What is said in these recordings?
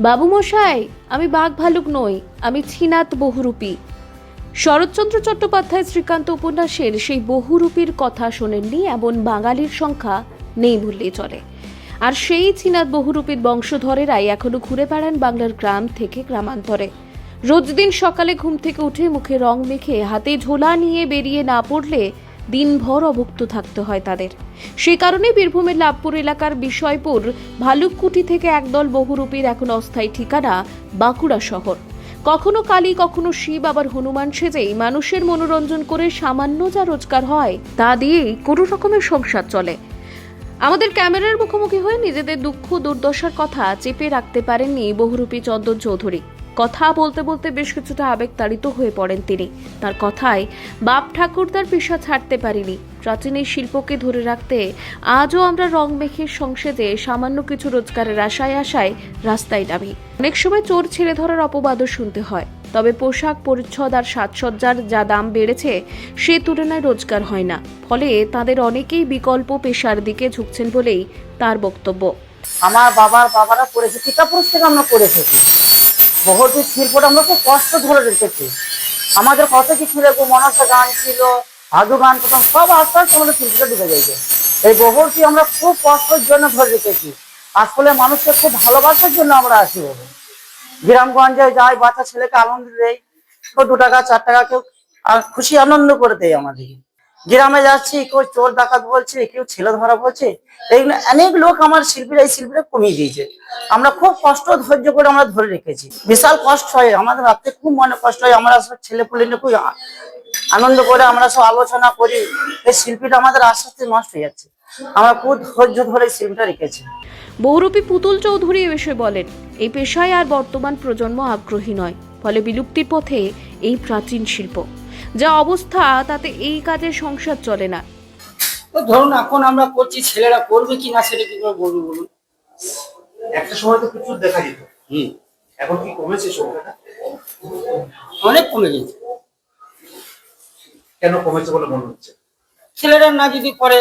বাবু মশাই আমি বাঘ ভালুক নই, আমি ছিনাত বহুরূপী। শরৎচন্দ্র চট্টোপাধ্যায় শ্রীকান্ত উপন্যাসের সেই বহুরূপীর কথা শোনেননি, এমন বাঙালির সংখ্যা নেই বললেই চলে। আর সেই ছিনাত বহুরূপীর বংশধরেরাই এখনও ঘুরে বেড়ান বাংলার গ্রাম থেকে গ্রামান্তরে। রোজ দিন সকালে ঘুম থেকে উঠে মুখে রং মেখে হাতে ঝোলা নিয়ে বেরিয়ে না পড়লে দিনভর অভুক্ত থাকতে হয় তাদের। সেই কারণে বীরভূমের লাভপুর এলাকার বিষয়পুর ভালুককুটি থেকে একদল বহুরূপীর এখন অস্থায়ী ঠিকানা বাঁকুড়া শহর। কখনো কালী, কখনো শিব, আবার হনুমান সেজেই মানুষের মনোরঞ্জন করে সামান্য যা রোজগার হয় তা দিয়েই কোনো রকমের সংসার চলে। আমাদের ক্যামেরার মুখোমুখি হয়ে নিজেদের দুঃখ, দুর্দশার কথা চেপে রাখতে পারেননি বহুরূপী চন্দন চৌধুরী। কথা বলতে বলতে বেশ কিছুটা আবেগতাড়িত হয়ে পড়েন তিনি। তার কথায়, বাপ ঠাকুরদার পেশা ছাড়তে পারিনি। প্রাচীন এই শিল্পকে ধরে রাখতে আজও আমরা রং মেখে সংসদে সামান্য কিছু রোজগারের আশায় আশায় রাস্তায় নামি। অনেক সময় চোর ছেড়ে ধরার অপবাদও শুনতে হয়। তবে পোশাক পরিচ্ছদ আর সাজসজ্জার যা দাম বেড়েছে, সে তুলনায় রোজগার হয় না। ফলে তাদের অনেকেই বিকল্প পেশার দিকে ঝুঁকছেন বলেই তার বক্তব্য। আমার বাবার, বাবারা করেছে পিতাপুরুষ থেকে আমরা করে এসেছি বহুত শিল্পটা আমরা খুব কষ্ট ধরে রেখেছি। আমাদের কত কিছু ছিল? মনসা গান ছিল ভাদু গান করতাম সব আস্তে আস্তে আমাদের শিল্পটা ঢুকে গেছে। এই বহুরটি আমরা খুব কষ্টের জন্য ধরে রেখেছি। আসলে মানুষকে খুব ভালোবাসার জন্য আমরা আসি বহু। গ্রামগঞ্জে যাই, বাচ্চা ছেলেকে আনন্দ দেয় দু টাকা, চার টাকা, কেউ খুশি, আনন্দ করে দেয় আমাদেরকে। গ্রামে যাচ্ছি, কেউ চোর ডাকাত বলছে, কেউ ছেলে ধরা বলছে এইগুলো অনেক লোক আমার শিল্পীরা, এই শিল্পীরা কমিয়ে দিয়েছে। আমরা খুব কষ্ট, ধৈর্য করে আমরা ধরে রেখেছি। বিশাল কষ্ট হয়, আমাদের রাতে খুব মনে কষ্ট হয়, আমরা সব ছেলে পুলে খুব আনন্দ করে আমরা সব আলোচনা করি। এই শিল্পীটা আমাদের আস্তে আস্তে নষ্ট হয়ে যাচ্ছে। আমরা খুব ধৈর্য ধরে শিল্পীটা রেখেছি। বহুরূপী পুতুল চৌধুরী এ বিষয়ে বলেন, এই পেশায় আর বর্তমান প্রজন্ম আগ্রহী নয়, ফলে বিলুপ্তির পথে এই প্রাচীন শিল্প। যা অবস্থা তাতে এই কাজে সংসার চলে না। ধরুন এখন আমরা করছি ছেলেরা করবে কি না সেটা কি করে বলব বলুন? একটা সময় তো প্রচুর দেখা যেত। হুম। এখন কি কমেছে সংখ্যাটা অনেক কমে গেছে। কেন কমেছে বলে মনে হচ্ছে? ছেলেরা না যদি করে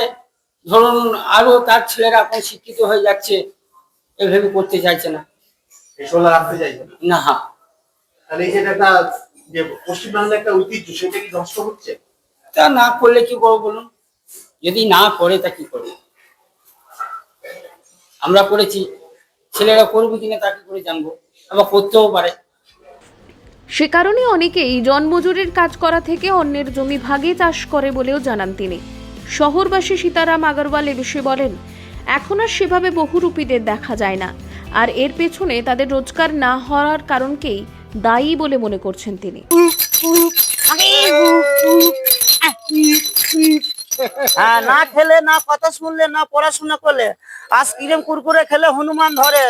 ধরুন আরও তার ছেলেরা এখন শিক্ষিত হয়ে যাচ্ছে এভাবে করতে চাইছে না। রাখতে চাইছে না। তাহলে এই যে একটা যে পশ্চিমবাংলার একটা ঐতিহ্য সেটা কি নষ্ট হচ্ছে? তা না করলে কি করব বলুন? যদি না করে তা কি করব? আমরা করেছি ছেলেরা করবে কিনা তা কি করে জানব আবার করতেও পারে। সে কারণে অনেকেই জন্মজুরির কাজ করা থেকে অন্যের জমি ভাগে চাষ করে বলেও জানান তিনি। শহরবাসী সীতারাম আগরওয়াল এ বিষয়ে বলেন এখন আর সেভাবে বহুরূপীদের দেখা যায় না। আর এর পেছনে তাদের রোজগার না হওয়ার কারণকেই দায়ী বলে মনে করছেন তিনি। হ্যাঁ না খেলে, না কথা শুনলে, না পড়াশোনা করলে, আজ কিরম কুরকুরে খেলে হনুমান ধরে।